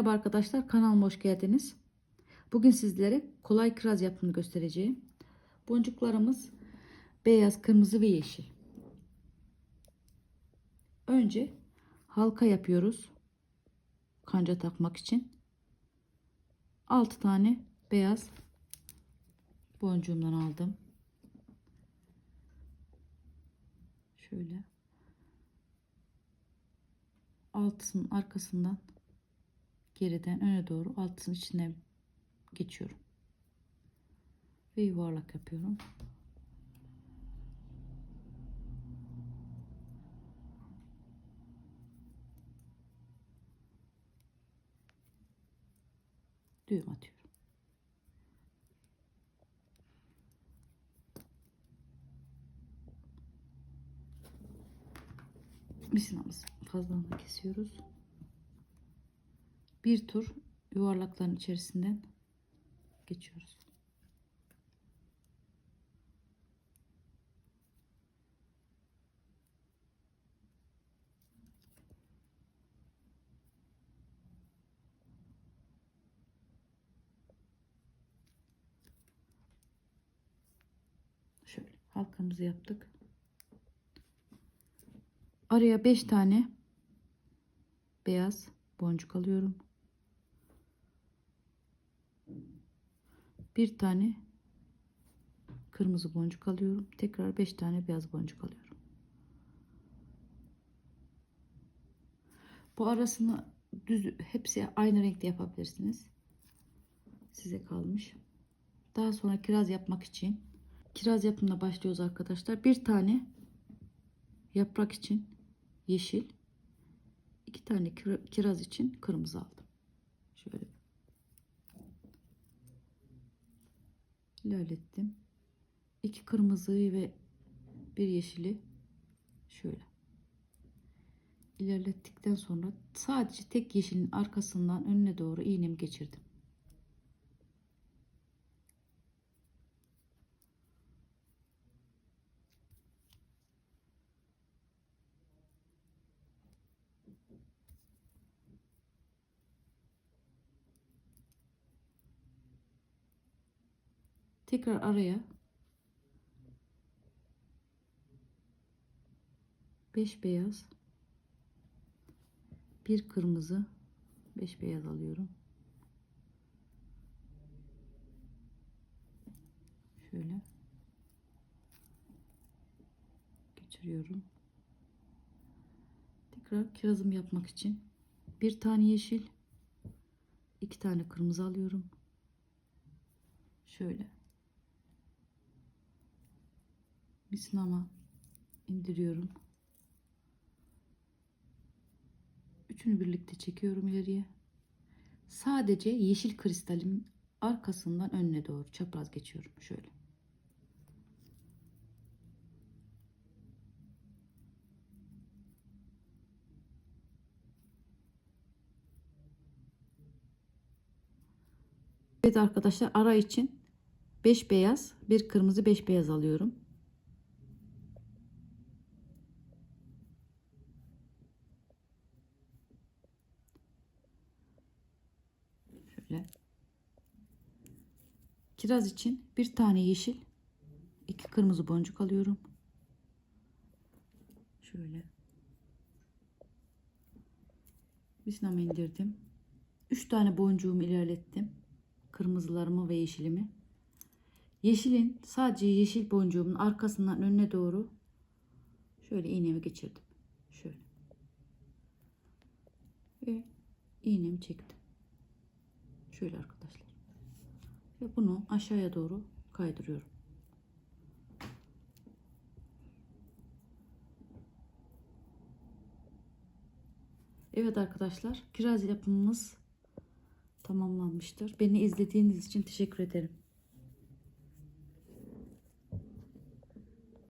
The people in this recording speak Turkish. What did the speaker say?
Merhaba arkadaşlar kanalıma hoş geldiniz. Bugün sizlere kolay kiraz yapımını göstereceğim. Boncuklarımız beyaz, kırmızı ve yeşil. Önce halka yapıyoruz. Kanca takmak için. 6 tane beyaz boncuğumdan aldım. Şöyle altısının arkasından geriden öne doğru altısının içine geçiyorum. Ve yuvarlak yapıyorum. Düğüm atıyorum. Misinamızı fazlalığını kesiyoruz. Bir tur yuvarlakların içerisinden geçiyoruz. Şöyle halkamızı yaptık. Araya 5 tane beyaz boncuk alıyorum. Bir tane kırmızı boncuk alıyorum. Tekrar 5 tane beyaz boncuk alıyorum. Bu arasını düz hepsi aynı renkte yapabilirsiniz. Size kalmış. Daha sonra kiraz yapmak için kiraz yapımına başlıyoruz arkadaşlar. Bir tane yaprak için yeşil, iki tane kiraz için kırmızı aldım. Şöyle ilerlettim. İki kırmızıyı ve bir yeşili şöyle ilerlettikten sonra sadece tek yeşilin arkasından önüne doğru iğnemi geçirdim. Tekrar araya 5 beyaz bir kırmızı 5 beyaz alıyorum. Şöyle geçiriyorum. Tekrar kirazım yapmak için bir tane yeşil, iki tane kırmızı alıyorum. Şöyle misinama indiriyorum. Üçünü birlikte çekiyorum ileriye. Sadece yeşil kristalimin arkasından önüne doğru çapraz geçiyorum. Şöyle. Evet arkadaşlar ara için 5 beyaz, bir kırmızı, 5 beyaz alıyorum. Şöyle. Kiraz için bir tane yeşil, iki kırmızı boncuk alıyorum. Şöyle. Bisnamı indirdim. Üç tane boncuğumu ilerlettim. Kırmızılarımı ve yeşilimi. Yeşilin sadece yeşil boncuğumun arkasından önüne doğru şöyle iğnemi geçirdim. Şöyle. Ve iğnemi çektim. Şöyle arkadaşlar. Ve bunu aşağıya doğru kaydırıyorum. Evet arkadaşlar kiraz yapımımız tamamlanmıştır. Beni izlediğiniz için teşekkür ederim.